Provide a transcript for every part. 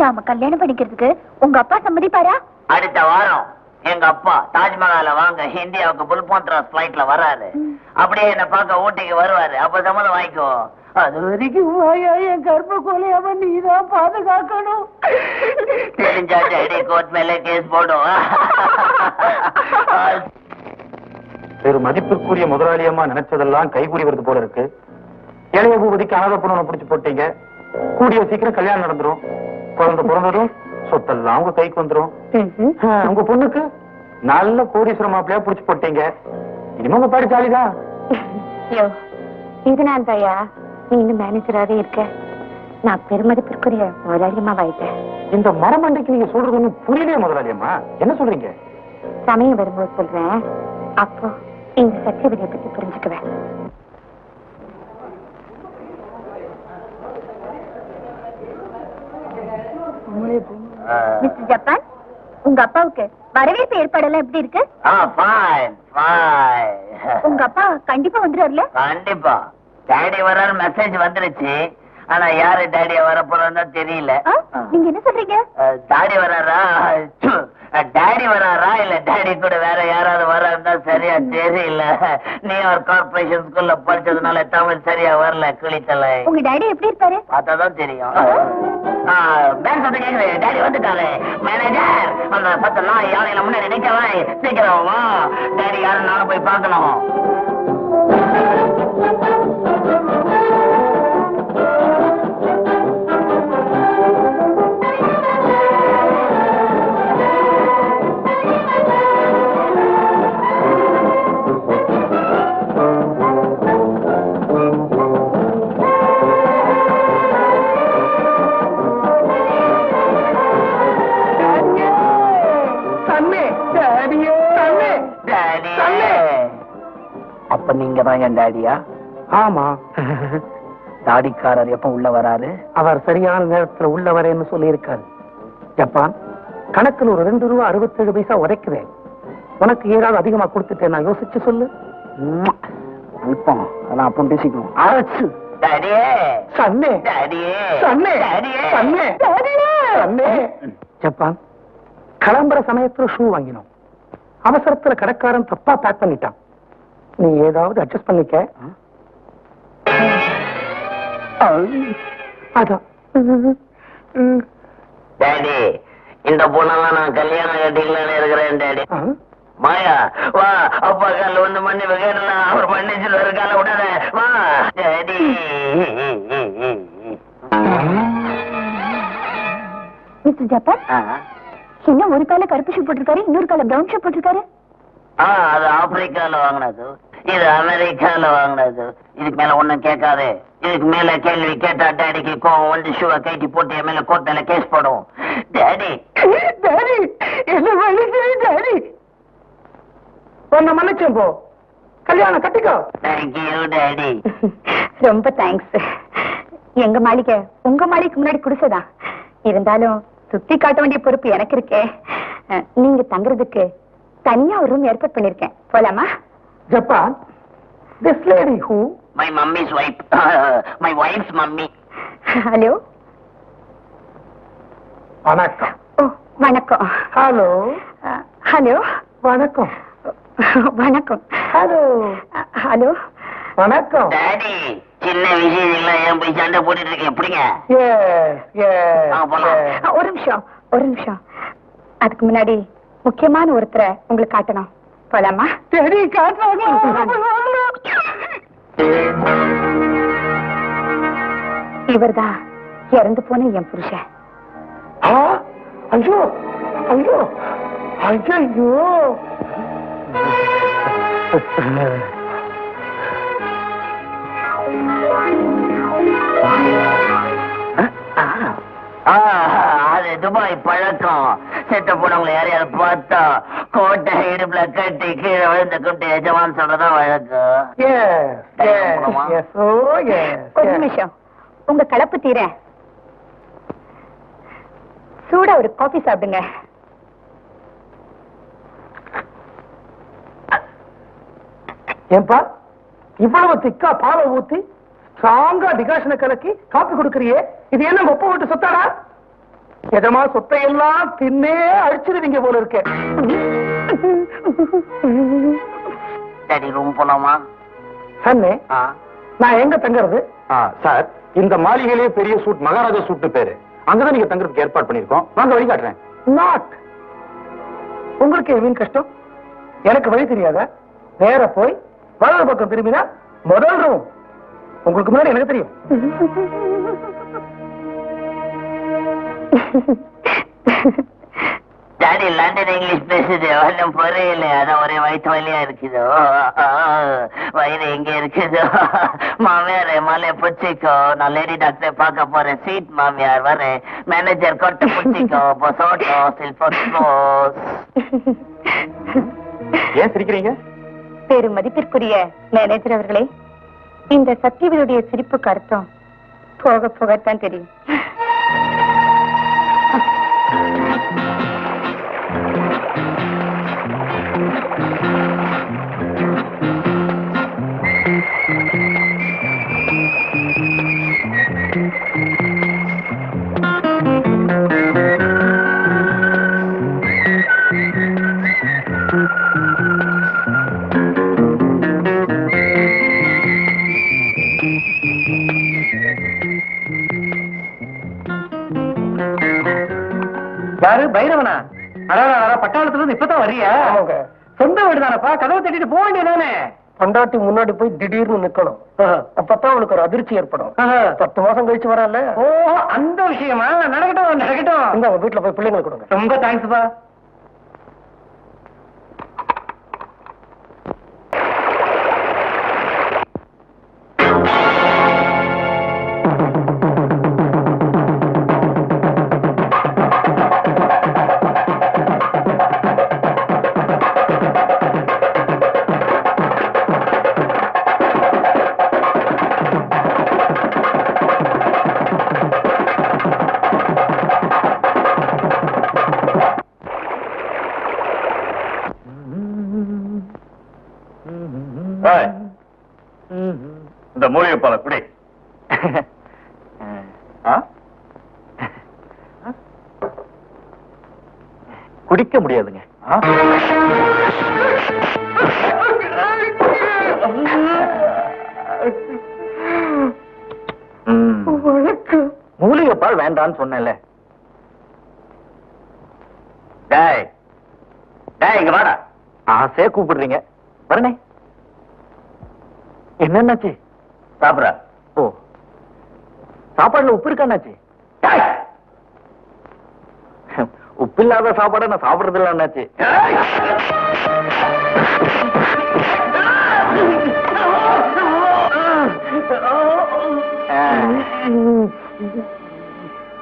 நாம கல்யாணம் பண்ணிக்கிறதுக்கு உங்க அப்பா சம்மதிப்பாரா? அடுத்த வாரம் எங்க அப்பா தாஜ்மஹால வாங்க இந்தியாவுக்கு புல்போன்ட்ராஸ் பிளைட்ல வராரு அப்படியே என்ன பார்க்க ஊட்டிக்கு வருவாரு. அப்ப சம்மதம் வாங்கிக்கோ. அது வரைக்கும் வாயா என் கர்ப்ப கொலையாம நீதான் பாதுகாக்கணும். தெரிஞ்சா டேடி கோர்ட் மேல கேஸ் போடும். ஒரு மதிப்பிற்குரிய முதலாளியம்மா நினைச்சதெல்லாம் கைகூடி வருது போல இருக்கு. இளைய பூபதிக்கு அனாதை பொண்ணு பிடிச்சு போட்டீங்க. கூடிய சீக்கிரம் கல்யாணம் நடந்துரும். குழந்தை பிறந்ததும் சொத்தெல்லாம் உங்க கைக்கு வந்துரும். ஆ, உங்க பொண்ணுக்கு நல்ல கோடீஸ்வர மாப்பிளையா புடிச்சு போட்டீங்க. இனிமே உங்க பாடி ஜாலிதான் ஐயோ இதனால் தாயா. நீ இன்னும் மேனேஜராகவே இருக்க. நான் பெருமதிப்பிற்குரிய முதலாளியம்மா வாயிட்டேன் இந்த மரமண்டைக்கு நீங்க சொல்றது ஒண்ணும் புரியலையே முதலாளியம்மா. என்ன சொல்றீங்க? சமயம் வரும்போது சொல்றேன். அப்போ இந்த சத்தியவதியை பத்தி புரிஞ்சுக்குவேன். மிஸ்டர் ஜப்பான் உங்க அப்பாவுக்கு வரவேற்பு ஏற்பாடெல்லாம் எப்படி இருக்கு? உங்க அப்பா கண்டிப்பா வந்துருவார்ல? கண்டிப்பா. டேடி வர்றாரு மெசேஜ் வந்துருச்சு. ஆனா யாரு டேடிய வர போறோம்னு தெரியல? நீங்க என்ன சொல்றீங்க? டாடி வராரா? டாடி வராரா? இல்ல டாடி கூட வேற யாராவது வராருந்தா சரியா தெரியல. நியூயார்க் கார்பரேஷன் ஸ்கூல்ல படிச்சதுனால தமிழ் சரியா வரல கிளித்தலை உங்க டாடி எப்படி இருப்பாரு? பார்த்தாதான் தெரியும். பேங்க் வந்து கேக்குது டாடி வந்துட்டாரு. மேனேஜர் அந்த பத்து நாள் யானையில முன்னாடி நிக்கவே? சீக்கிரம் வா. டாடி யாரும் நானும் போய் பார்க்கணும். அப்ப நீங்க தான் என் டாடியா ஆமா. தாடிக்காரர் எப்ப உள்ள வராரு? அவர் சரியான நேரத்துல உள்ள வரேன்னு சொல்லி இருக்காரு ஜப்பான் கணக்குல ஒரு ரெண்டு ரூபா அறுபத்தேழு பைசா உரைக்கிறேன் உனக்கு ஏதாவது அதிகமா கொடுத்துட்டேன் நான் யோசிச்சு சொல்லு. அல்பம். அதான் அப்புறம் பேசிக்குவோம் அரசு ஜப்பான் கிளம்புற சமயத்துல ஷூ வாங்கினோம். அவசரத்துல கடைக்காரன் தப்பா பேக் பண்ணிட்டான். நீ ஏதாவது அட்ஜஸ்ட் பண்ணிக்க. அதான். டாடி இந்த பொண்ணெல்லாம் நான் கல்யாணம் கட்டிக்கலான்னு இருக்கிறேன் டாடி? மாயா வா அப்பா கால வந்து மன்னிப்பு கேட்டலாம் அவர் மன்னிச்சிருவாரு கால விடாத. வா டாடி. மிஸ்டர். என்ன ஒரு கால கருப்பு ஷூ போட்டிருக்காரு இன்னொரு கால பிரவுன் ஷூ போட்டிருக்காரு. ஆ அது ஆப்பிரிக்கால வாங்கினது. இது அமெரிக்கால வாங்கினது. இதுக்கு மேல ஒண்ணும் கேட்காது. இதுக்கு மேல கேள்வி கேட்டா டாடிக்கு கோவம் வந்து ஷூவை கைட்டி போட்டு என் மேல கோர்ட்ல கேஸ் போடும். டாடி டாடி என்ன மன்னிச்சு டாடி உன்னை மன்னிச்சேன் போ. கல்யாணம் கட்டிக்கோ. தேங்க்யூ டாடி ரொம்ப தேங்க்ஸ் எங்க மாளிகை உங்க மாளிகைக்கு முன்னாடி குடிசைதான். இருந்தாலும் சுத்தி காட்ட வேண்டிய பொறுப்பு எனக்கு இருக்கே. நீங்க தங்குறதுக்கு தனியா ஒரு ரூம் ஏற்பாடு பண்ணிருக்கேன். போலாமா? Japan. This lady who my mummy's wife my wife's mummy hello வணக்கம். ஓ வணக்கம். ஹலோ ஹலோ வணக்கம். வணக்கம். ஹலோ ஹலோ வணக்கம். டாடி சின்ன விஷயம் இல்ல ஏன் போய் சண்டை போட்டுட்டு இருக்கேன் எப்படிங்க? ஒரு நிமிஷம் ஒரு நிமிஷம். அதுக்கு முன்னாடி முக்கியமான ஒருத்தரை உங்களுக்கு காட்டணும். போலாமா? சரி இவர்தான் இறந்து போன என் புருஷன். ஆ, ஐயோ ஐயோ ஐயோ அது துபாய் பழக்கம் செத்த போனவங்களை யாரையாவது பார்த்தா? கோட்டை இடுப்புல கட்டி கீழே விழுந்து குட்டி எஜமான் சொல்றதான் வழக்கம் ஒரு நிமிஷம். உங்க கலப்பு தீர. சூடா ஒரு காபி சாப்பிடுங்க. ஏன்பா இவ்வளவு திக்கா பாலை ஊத்தி ஸ்ட்ராங்கா டிகாஷனை கலக்கி காப்பி கொடுக்கறியே? இது என்ன ஒப்ப விட்டு சொத்தாடா எஜமா சொத்தை எல்லாம் தின்னே அழிச்சிருவீங்க போல இருக்க. ரூம் போலாமா? சன்னே நான் எங்க தங்குறது? சார் இந்த மாளிகையிலேயே பெரிய சூட் மகாராஜா சூட் பேரு. அங்கதான் நீங்க தங்குறதுக்கு ஏற்பாடு பண்ணிருக்கோம் வாங்க வழி காட்டுறேன். நாட் உங்களுக்கு வீண் கஷ்டம்? எனக்கு வழி தெரியாத? நேர போய் வலது பக்கம் திரும்பினா முதல் ரூம் உங்களுக்கு முன்னாடி எனக்கு தெரியும். டாடி லண்டன் இங்கிலீஷ் பேசுது. ஒன்றும் புரியல. அதான் ஒரே வயிற்று வலியா இருக்குது? வயிறு எங்க இருக்குது? மாமியார் மலைய புச்சிக்கோ நான் லேடி டாக்டர் பார்க்க போறேன். ஸ்வீட் மாமியார் வரேன். மேனேஜர் கொட்டு புச்சிக்கோ பொசோட்டோ சில்போஸ் ஏன் சிரிக்கிறீங்க? பெரும் மதிப்பிற்குரிய மேனேஜர் அவர்களே இந்த சத்தியவனுடைய சிரிப்புக்கு அர்த்தம் போக போகத்தான் தெரியும். யாரு வர்றியா சொந்த வீடு தானப்பா கதவை தட்டிட்டு போக வேண்டியதானே பொண்டாட்டி முன்னாடி போய் திடீர்னு நிக்கணும். அப்பதான் அவளுக்கு ஒரு அதிர்ச்சி ஏற்படும். பத்து மாசம் கழிச்சு வரல ஓ அந்த விஷயமா? நடக்கட்டும் நடக்கட்டும். இந்த அவங்க வீட்டுல போய் பிள்ளைங்களுக்கு கொடுங்க. ரொம்ப தேங்க்ஸ்ப்பா மூலிகை பாலை குடி? குடிக்க முடியாதுங்க. மூலிகை பால் வேண்டான்னு சொன்னேன்ல. டேய். டேய் இங்க வாடா. ஆசையா கூப்பிடுறீங்க. வரனே. என்னன்னாச்சு? சாப்பிடுற. ஓ. சாப்பாடுல உப்பு இருக்காண்ணாச்சு உப்பு இல்லாத சாப்பாடை நான் சாப்பிடுறது இல்ல அண்ணாச்சி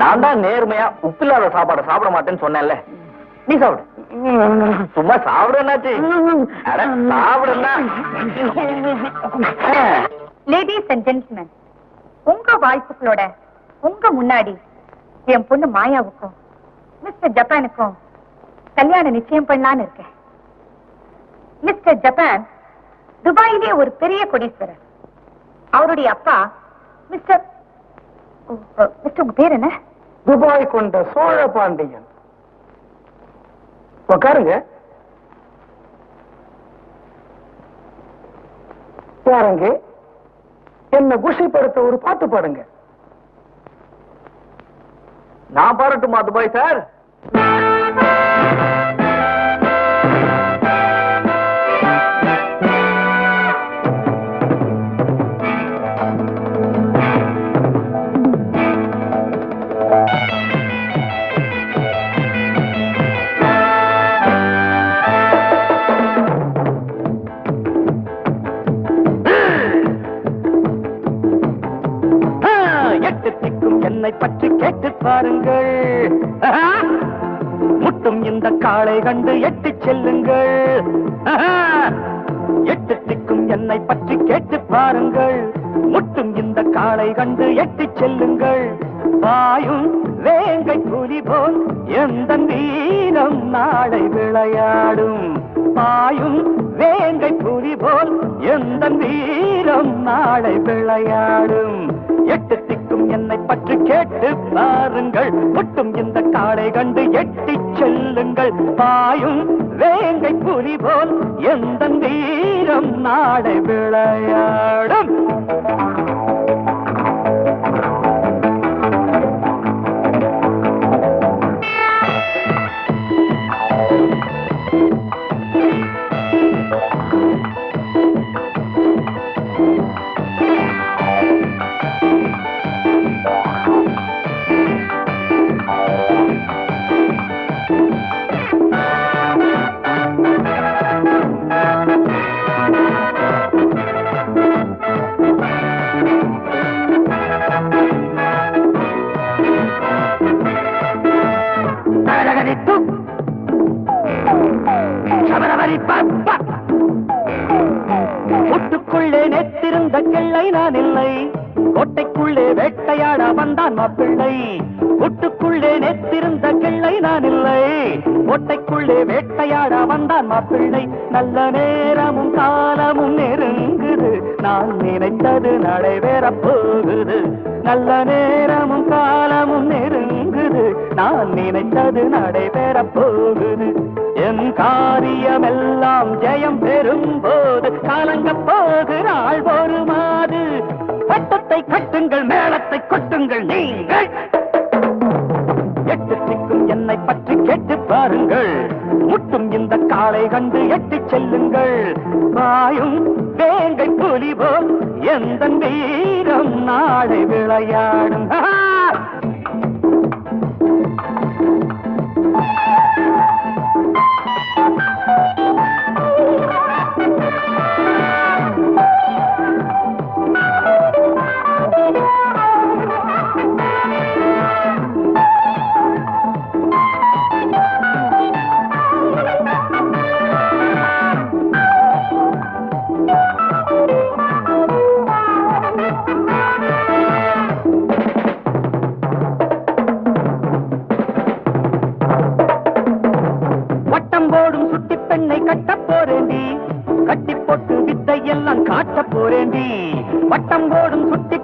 நான் தான் நேர்மையா உப்பு இல்லாத சாப்பாடை சாப்பிட மாட்டேன்னு சொன்னேன்ல. நீ சாப்பிடு. சும்மா சாப்பிடுனாச்சு சாப்பிடுனா லேடிஸ் அண்ட் ஜென்டில்மேன் உங்க வாழ்த்துக்களோட உங்க முன்னாடி என் பொண்ணு மாயாவுக்கும் மிஸ்டர் ஜப்பானுக்கும் கல்யாணம் நிச்சயம் பண்ணலான்னு இருக்கேன். மிஸ்டர் ஜப்பான் துபாயிலே ஒரு பெரிய கொடீஸ்வரர். அவருடைய அப்பா மிஸ்டர் மிஸ்டர் உங்க பேர் என்ன? துபாய் கொண்ட சோழ பாண்டியன். உட்காருங்க யாருங்க என்ன குஷிப்படுத்த ஒரு பாட்டு பாடுங்க. நான் பாரட்டுமா துபாய் சார்? இந்த காளை கண்டு எட்டு செல்லுங்கள். எட்டு திக்கும் என்னை பற்றி கேட்டு பாருங்கள். முட்டும் இந்த காளை கண்டு எட்டு செல்லுங்கள். பாயும் வேங்கை புலி போல் எந்த வீரம் நாளை விளையாடும். பாயும் வேங்கை புலி போல் எந்த வீரம் நாளை விளையாடும். எட்டு திக்கும் என்னை பற்றி கேட்டு பாருங்கள். முட்டும் இந்த காளை கண்டு எட்டு பாயும் வேங்கை புலி போல் எந்த வீரம் நாடை விளையாடும். தரகரித்து சபரவரி பப்ப ஒட்டுக்குள்ளே நெத்திருந்த கிள்ளை நான் இல்லை. கோட்டைக்குள்ளே வேட்டையாட வந்தான் மாப்பிள்ளை ஒட்டுக்குள்ளே நெத்திருந்த கிள்ளை நான் இல்லை. கோட்டைக்குள்ளே வேட்டையாட வந்தான் மாப்பிள்ளை நல்ல நேரமும் காலமும் நெருங்குது. நான் நினைத்தது நடைபெறப் போகுது. நல்ல நேரம் நினைத்தது நடைபெறப் போகுது. என் காரியமெல்லாம் ஜெயம் பெறும் போது காலங்க போகிறாள் ஒரு மாது பட்டத்தை கட்டுங்கள் மேளத்தை கொட்டுங்கள் நீங்கள். எட்டு சிக்கும் என்னை பற்றி கேட்டு பாருங்கள். முட்டும் இந்த காளை கண்டு எட்டு செல்லுங்கள். பாயும் வேங்கை புலிபோல் எந்த வீரம் நாளை விளையாடும்.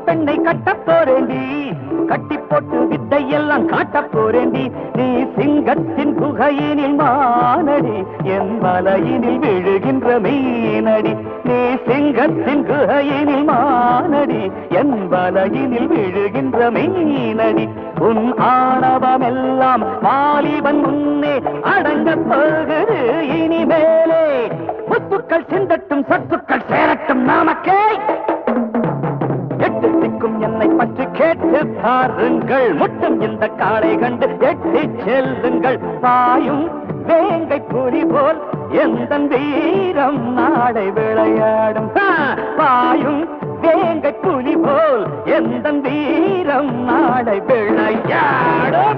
பெண்ணை கட்டப் போறேண்டி கட்டி போட்டு வித்தை எல்லாம் காட்டப் போறேண்டி நீ சிங்கத்தின் குகையினில் மானடி என் வலையினில் விழுகின்ற மீனடி. நீ சிங்கத்தின் குகையினில் மானடி என் வலையினில் விழுகின்ற மீனடி. உன் ஆணவமெல்லாம் வாலிபன் முன்னே அடங்கப் போகுது இனிமேலே. முத்துக்கள் சிந்தட்டும் சத்துக்கள் சேரட்டும் நாமக்கே. பாருங்கள். முட்டும் இந்த காளை கண்டு எட்டி செல்லுங்கள். பாயும் வேங்கை புலி போல் எந்த வீரம் நாடை விளையாடும். பாயும் வேங்கை புலி போல் எந்த வீரம் நாடை விளையாடும்.